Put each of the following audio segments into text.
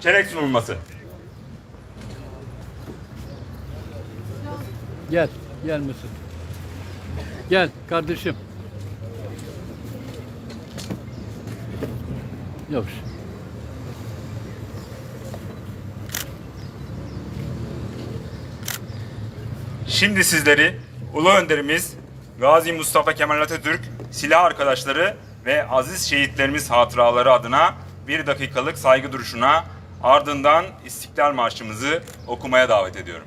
çeyrek sunulması. Gel, gel Mısır. Gel kardeşim. Yok. Şimdi sizleri Ulu Önderimiz Gazi Mustafa Kemal Atatürk, silah arkadaşları ve aziz şehitlerimiz hatıraları adına bir dakikalık saygı duruşuna ardından İstiklal Marşımızı okumaya davet ediyorum.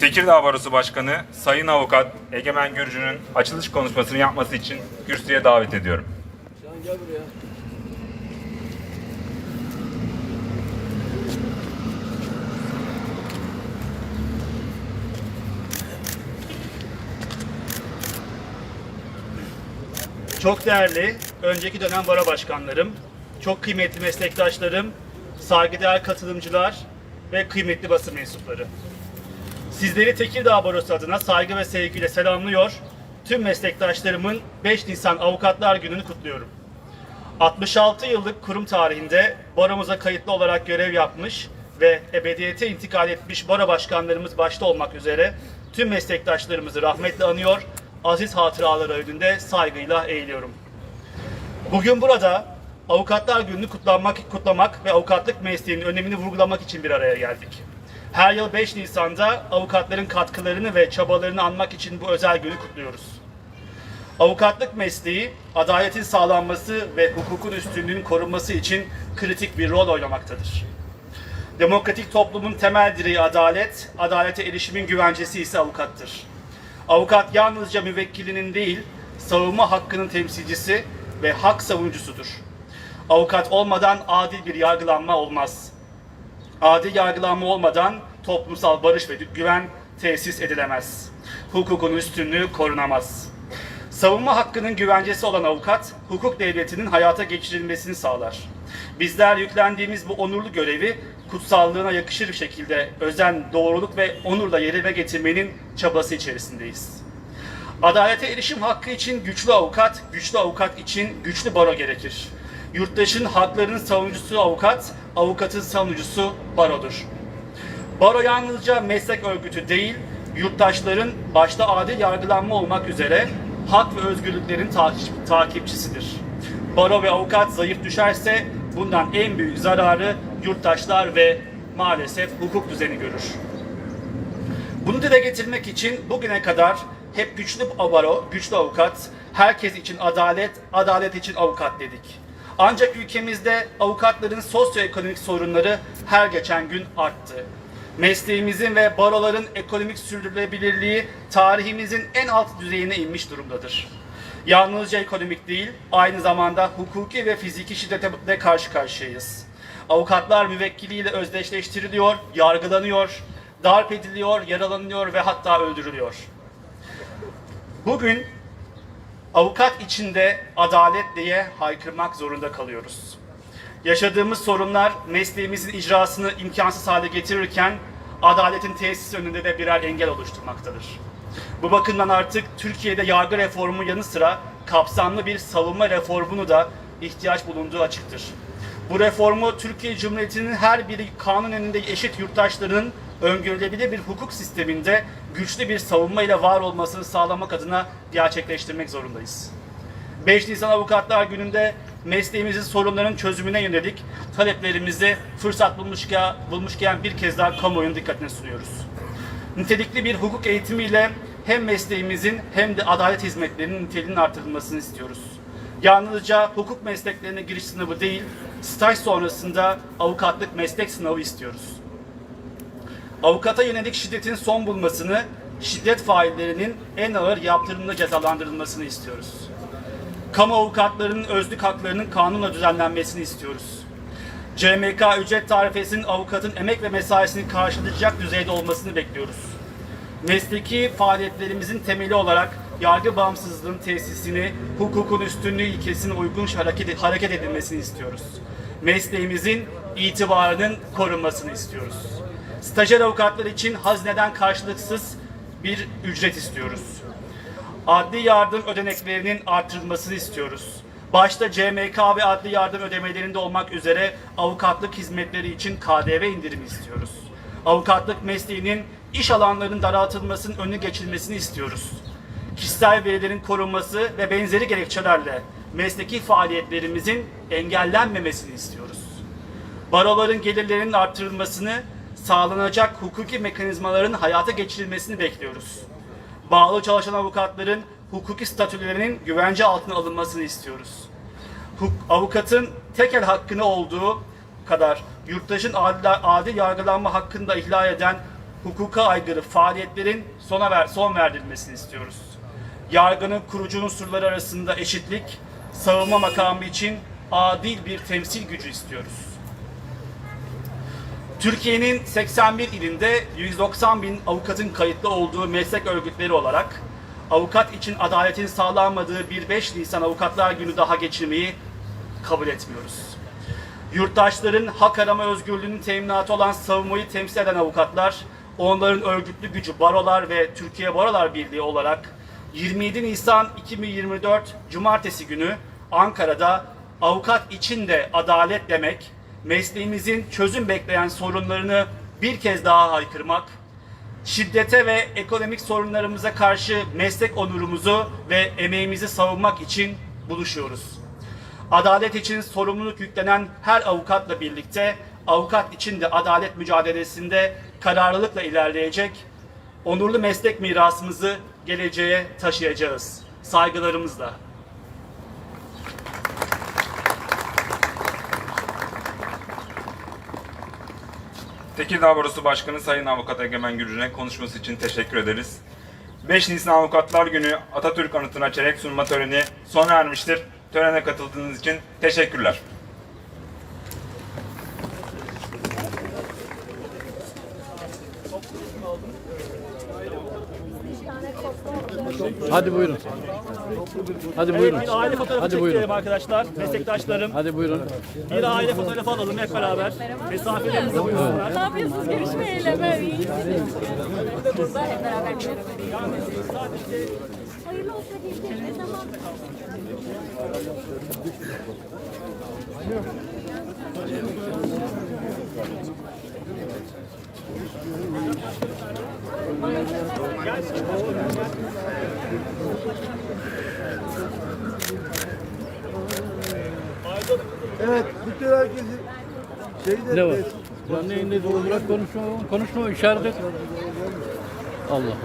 Tekirdağ Barosu Başkanı Sayın Avukat Egemen Gürcü'nün açılış konuşmasını yapması için kürsüye davet ediyorum. Can gel buraya. Çok değerli önceki dönem baro başkanlarım, çok kıymetli meslektaşlarım, saygıdeğer katılımcılar ve kıymetli basın mensupları. Sizleri Tekirdağ Barosu adına saygı ve sevgiyle selamlıyor. Tüm meslektaşlarımın 5 Nisan Avukatlar Günü'nü kutluyorum. 66 yıllık kurum tarihinde baromuza kayıtlı olarak görev yapmış ve ebediyete intikal etmiş baro başkanlarımız başta olmak üzere tüm meslektaşlarımızı rahmetle anıyor, aziz hatıraları önünde saygıyla eğiliyorum. Bugün burada Avukatlar Günü'nü kutlanmak, kutlamak ve avukatlık mesleğinin önemini vurgulamak için bir araya geldik. Her yıl 5 Nisan'da avukatların katkılarını ve çabalarını anmak için bu özel günü kutluyoruz. Avukatlık mesleği, adaletin sağlanması ve hukukun üstünlüğünün korunması için kritik bir rol oynamaktadır. Demokratik toplumun temel direği adalet, adalete erişimin güvencesi ise avukattır. Avukat yalnızca müvekkilinin değil, savunma hakkının temsilcisi ve hak savunucusudur. Avukat olmadan adil bir yargılanma olmaz. Adil yargılanma olmadan toplumsal barış ve güven tesis edilemez. Hukukun üstünlüğü korunamaz. Savunma hakkının güvencesi olan avukat, hukuk devletinin hayata geçirilmesini sağlar. Bizler yüklendiğimiz bu onurlu görevi kutsallığına yakışır bir şekilde özen, doğruluk ve onurla yerine getirmenin çabası içerisindeyiz. Adalete erişim hakkı için güçlü avukat, güçlü avukat için güçlü baro gerekir. Yurttaşın haklarının savunucusu avukat, avukatın savunucusu barodur. Baro yalnızca meslek örgütü değil, yurttaşların başta adil yargılanma olmak üzere hak ve özgürlüklerin takip- takipçisidir. Baro ve avukat zayıf düşerse bundan en büyük zararı yurttaşlar ve maalesef hukuk düzeni görür. Bunu dile getirmek için bugüne kadar hep güçlü baro, güçlü avukat, herkes için adalet, adalet için avukat dedik. Ancak ülkemizde avukatların sosyoekonomik sorunları her geçen gün arttı. Mesleğimizin ve baroların ekonomik sürdürülebilirliği tarihimizin en alt düzeyine inmiş durumdadır. Yalnızca ekonomik değil, aynı zamanda hukuki ve fiziki şiddete de karşı karşıyayız. Avukatlar müvekkiliyle özdeşleştiriliyor, yargılanıyor, darp ediliyor, yaralanıyor ve hatta öldürülüyor. Bugün avukat içinde adalet diye haykırmak zorunda kalıyoruz. Yaşadığımız sorunlar mesleğimizin icrasını imkansız hale getirirken adaletin tesisi önünde de birer engel oluşturmaktadır. Bu bakımdan artık Türkiye'de yargı reformu yanı sıra kapsamlı bir savunma reformunu da ihtiyaç bulunduğu açıktır. Bu reformu Türkiye Cumhuriyeti'nin her biri kanun önünde eşit yurttaşlarının öngörülebilir bir hukuk sisteminde güçlü bir savunma ile var olmasını sağlamak adına gerçekleştirmek zorundayız. 5 Nisan Avukatlar Günü'nde mesleğimizin sorunlarının çözümüne yönelik taleplerimizi fırsat bulmuşken, bulmuşken bir kez daha kamuoyunun dikkatine sunuyoruz. Nitelikli bir hukuk eğitimiyle hem mesleğimizin hem de adalet hizmetlerinin niteliğinin artırılmasını istiyoruz. Yalnızca hukuk mesleklerine giriş sınavı değil, staj sonrasında avukatlık meslek sınavı istiyoruz. Avukata yönelik şiddetin son bulmasını, şiddet faillerinin en ağır yaptırımla cezalandırılmasını istiyoruz. Kamu avukatlarının özlük haklarının kanunla düzenlenmesini istiyoruz. CMK ücret tarifesinin avukatın emek ve mesaisini karşılayacak düzeyde olmasını bekliyoruz. Mesleki faaliyetlerimizin temeli olarak yargı bağımsızlığının tesisini, hukukun üstünlüğü ilkesine uygun hareket, hareket edilmesini istiyoruz. Mesleğimizin itibarının korunmasını istiyoruz. Stajyer avukatlar için hazneden karşılıksız bir ücret istiyoruz. Adli yardım ödeneklerinin artırılmasını istiyoruz. Başta CMK ve adli yardım ödemelerinde olmak üzere avukatlık hizmetleri için KDV indirimi istiyoruz. Avukatlık mesleğinin iş alanlarının daraltılmasının önüne geçilmesini istiyoruz. Kişisel verilerin korunması ve benzeri gerekçelerle mesleki faaliyetlerimizin engellenmemesini istiyoruz. Baroların gelirlerinin artırılmasını, sağlanacak hukuki mekanizmaların hayata geçirilmesini bekliyoruz. Bağlı çalışan avukatların hukuki statülerinin güvence altına alınmasını istiyoruz. Huk- avukatın tekel hakkını olduğu kadar yurttaşın adil, adil yargılanma hakkını da ihlal eden hukuka aykırı faaliyetlerin sona ver, son verdirilmesini istiyoruz. Yargının kurucu unsurları arasında eşitlik, savunma makamı için adil bir temsil gücü istiyoruz. Türkiye'nin 81 ilinde 190 bin avukatın kayıtlı olduğu meslek örgütleri olarak avukat için adaletin sağlanmadığı bir 5 Nisan Avukatlar Günü daha geçirmeyi kabul etmiyoruz. Yurttaşların hak arama özgürlüğünün teminatı olan savunmayı temsil eden avukatlar, onların örgütlü gücü barolar ve Türkiye Barolar Birliği olarak 27 Nisan 2024 Cumartesi günü Ankara'da avukat için de adalet demek, mesleğimizin çözüm bekleyen sorunlarını bir kez daha haykırmak, şiddete ve ekonomik sorunlarımıza karşı meslek onurumuzu ve emeğimizi savunmak için buluşuyoruz. Adalet için sorumluluk yüklenen her avukatla birlikte avukat için de adalet mücadelesinde kararlılıkla ilerleyecek, onurlu meslek mirasımızı geleceğe taşıyacağız. Saygılarımızla. Tekirdağ Barosu Başkanı Sayın Avukat Egemen Gürcü'ne konuşması için teşekkür ederiz. 5 Nisan Avukatlar Günü Atatürk anıtına çelenk sunma töreni sona ermiştir. Törene katıldığınız için teşekkürler. Hadi buyurun. Hadi buyurun. bir aile fotoğrafı Hadi çekelim buyurun. arkadaşlar, meslektaşlarım. Hadi buyurun. Bir aile fotoğrafı alalım hep beraber. Mesafelerimizi koysunlar. Ne yapıyorsunuz görüşmeyle böyle iyi? Burada hep beraber bir Hayırlı olsun diyeceğim. Ne zaman? Evet, herkesi şeyde Ne var? Canlı yayında doğru bırak konuşma. Konuşma işaret et. Allah.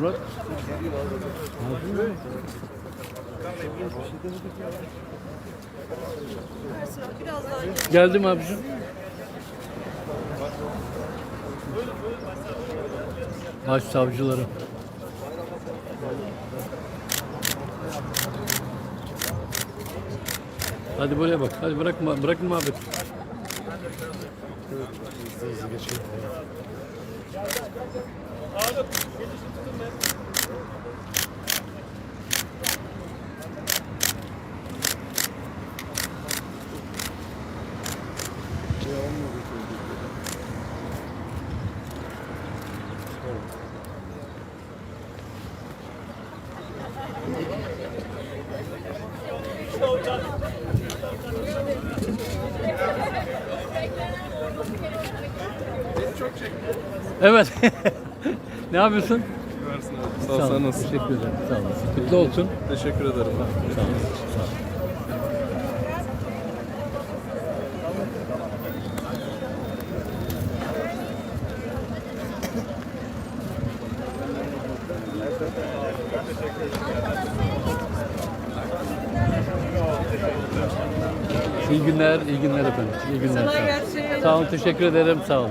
Murat. Geldim abicim. Baş Hadi buraya bak. Hadi bırakma, bırakın muhabbet. Evet. ne yapıyorsun? Sağ ol, sen nasılsın? Teşekkür ederim. Sağ olasın. Kutlu olsun. Teşekkür ederim. Sağ olasın. Sağ ol. İyi günler, iyi günler efendim. İyi günler. Sağ olun. Sağ olun, teşekkür ederim. Sağ olun.